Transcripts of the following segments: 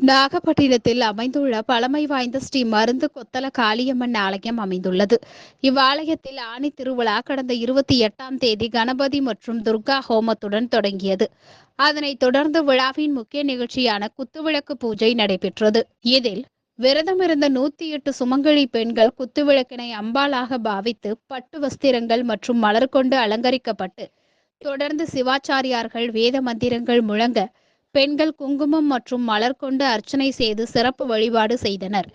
நாகப்பட்டினத்தில் அமைந்துள்ள பழமை வாய்ந்த ஸ்ரீ மருந்து கொத்தல காளியம்மன் ஆலயம் அமைந்துள்ளது. இவ்வாலயத்தில் ஆணி திருவிழா கடந்த இருபத்தி எட்டாம் தேதி கணபதி மற்றும் துர்கா ஹோமத்துடன் தொடங்கியது. அதனைத் தொடர்ந்து விழாவின் முக்கிய நிகழ்ச்சியான குத்துவிளக்கு பூஜை நடைபெற்றது. இதில் விரதமிருந்த நூத்தி எட்டு சுமங்கலி பெண்கள் குத்துவிளக்கினை அம்பாலாக பாவித்து பட்டு வஸ்திரங்கள் மற்றும் மலர் கொண்டு அலங்கரிக்கப்பட்டு தொடர்ந்து சிவாச்சாரியார்கள் வேத மந்திரங்கள் முழங்க பெண்கள் குங்குமம் மற்றும் மலர் கொண்டு அர்ச்சனை செய்து சிறப்பு வழிபாடு செய்தனர்.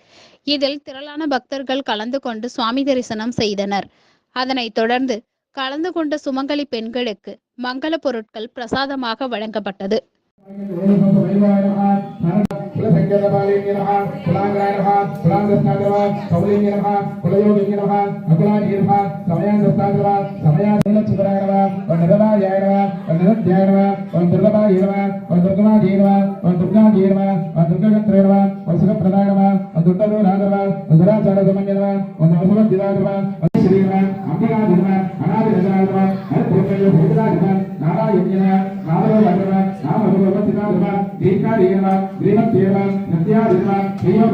இதில் திரளான பக்தர்கள் கலந்து கொண்டு சுவாமி தரிசனம் செய்தனர். அதனைத் தொடர்ந்து கலந்து கொண்ட சுமங்கலி பெண்களுக்கு மங்கள பொருட்கள் பிரசாதமாக வழங்கப்பட்டது. குலகபாலிங்க நமஹ குலாங்காய நமஹ குலாங்கத்தாக நமஹ கௌலிங்க நமஹ குலயோகிங்க நமஹ அகுலாஜி நமஹ சமயாந்தத்தாக நமஹ சமயாந்தேன சுகராய நமஹ ஓம் நிரபாயாய நமஹ ஓம் நிரத்யாய நமஹ ஓம் துர்லபாய நமஹ ஓம் துர்கமாஜி நமஹ ஓம் துர்காஜி நமஹ ஓம் துர்ககத்ரே நமஹ ஓம் சுகப்பிரதாய நமஹ ஓம் துர்கதோ நாகரவா ஓம் துராச்சார சுமங்க நமஹ ஓம் நமசுமத்திதா நமஹ ஓம் టీకా దీన దీన తీర నిత్యా దీన దియో